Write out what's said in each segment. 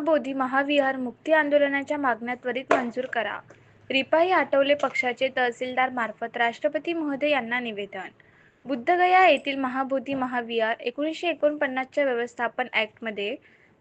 महाबोधी महाविहार मुक्ती आंदोलनाच्या मागण्या त्वरित मंजूर करा. रिपाई आठवले पक्षाचे तहसीलदार मार्फत राष्ट्रपती महोदय यांना निवेदन. बुद्धगया येथील महाबोधी महाविहार एकोणीसशे एकोणपन्नासच्या व्यवस्थापन ॲक्टमध्ये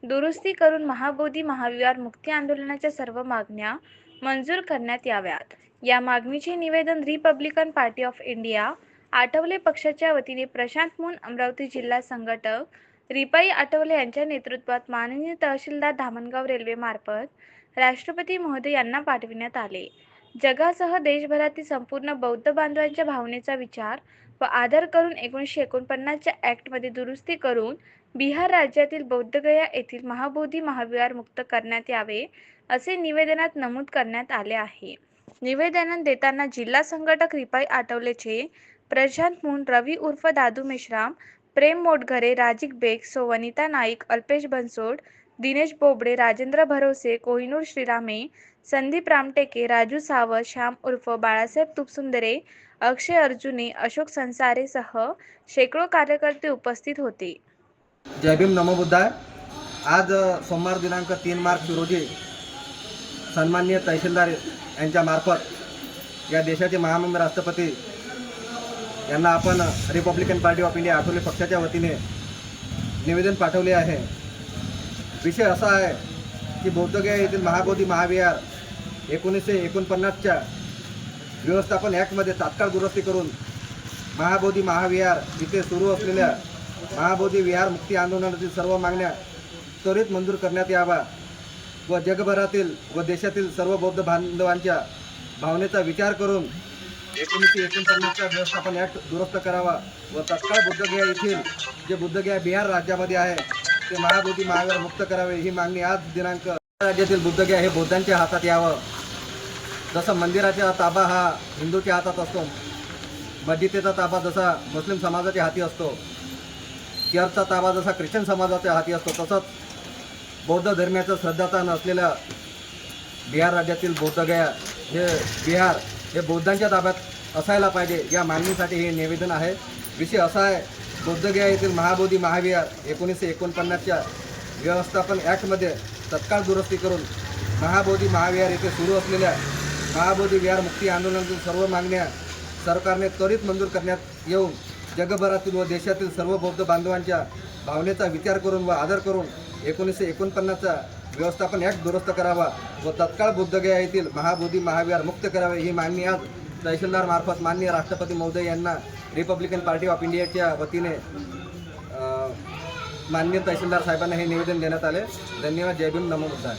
दुरुस्ती करून महाबोधी महाविहार मुक्ती आंदोलनाच्या सर्व मागण्या मंजूर करण्यात याव्यात. या मागणीचे निवेदन Republican Party of India Athawale पक्षाच्या वतीने प्रशांत मून अमरावती जिल्हा संघटक रिपाई आठवले यांच्या नेतृत्वात माननीय तहसीलदार धामणगाव रेल्वेमार्फत राष्ट्रपती महोदय यांना पाठविण्यात आले. जगासह देशभरातील संपूर्ण बौद्ध बांधवांच्या भावनेचा विचार व आदर करून एकोणीसशे एकोणपन्नासच्या ॲक्टमध्ये दुरुस्ती करून बिहार राज्यातील बौद्धगया येथील महाबोधी महाविहार मुक्त करण्यात यावे असे निवेदनात नमूद करण्यात आले आहे. निवेदन देताना जिल्हा संघटक रिपाई आठवलेचे प्रशांत मून रवी उर्फ दादू मेश्राम प्रेम मोटघरे राजिक बेग सोवनिता नाईक अल्पेश बनसोड दिनेश बोबडे राजेंद्र भरोसे कोहिनूर श्रीरामे संदीप रामटेके राजू सावंत श्याम उर्फ बाळासाहेब तुपसुंदरे अक्षय अर्जुने अशोक संसारेसह शेकडो कार्यकर्ते उपस्थित होते. जय भीम नमो बुद्धाय. आज सोमवार दिनांक तीन मार्च रोजी सन्माननीय तहसीलदार यांच्या मार्फत या देशाचे महामंद राष्ट्रपती यांना आपण Republican Party of India Athawale पक्षाच्या वतीने निवेदन पाठवले आहे. विषय असा आहे की बौद्धगया येथील महाबोधी महाविहार एकोणीसशे एकोणपन्नासच्या व्यवस्थापन ॲक्टमध्ये तात्काळ दुरुस्ती करून महाबोधी महाविहार इथे सुरू असलेल्या महाबोधी विहार मुक्ती आंदोलनातील सर्व मागण्या त्वरित मंजूर करण्यात यावा व जगभरातील व देशातील सर्व बौद्ध बांधवांच्या भावनेचा विचार करून एकोणीसशे एकोणपन्नासचा व्यवस्थापन ॲक्ट दुरुस्त करावा व तत्काळ बुद्धगया येथील जे बुद्धगया बिहार राज्यामध्ये आहे ते महाबोधी महाविहार मुक्त करावे ही मागणी आज दिनांक राज्यातील बुद्धगया हे बौद्धांच्या हातात यावं. जसं मंदिराचा ताबा हा हिंदूच्या हातात असतो मस्जिदेचा ताबा जसा मुस्लिम समाजाच्या हाती असतो चर्चचा ताबा जसा ख्रिश्चन समाजाच्या हाती असतो तसंच बौद्ध धर्माचं श्रद्धास्थान असलेलं बिहार राज्यातील बौद्धगया हे बिहार हे बौद्धांच्या ताब्यात असायला पाहिजे या मागणीसाठी हे निवेदन आहे. विषय असा आहे बौद्धगया येथील महाबोधी महाविहार एकोणीसशे एकोणपन्नासच्या व्यवस्थापन ॲक्टमध्ये तत्काळ दुरुस्ती करून महाबोधी महाविहार येथे सुरू असलेल्या महाबोधी विहार मुक्ती आंदोलनातील सर्व मागण्या सरकारने त्वरित मंजूर करण्यात येऊन जगभरातील व देशातील सर्व बौद्ध बांधवांच्या भावनेचा विचार करून व आदर करून एकोणीसशे एकोणपन्नासचा व्यवस्थापन ॲक्ट दुरुस्त करावा व तत्काळ बुद्धगया येथील महाबोधी महाविहार मुक्त करावे ही मागणी आज तहसीलदार मार्फत माननीय राष्ट्रपती महोदय यांना रिपब्लिकन पार्टी ऑफ इंडियाच्या वतीने मान्य माननीय तहसीलदार साहेबांना हे निवेदन देण्यात आले. धन्यवाद. जय भीम. नमो मुद्दा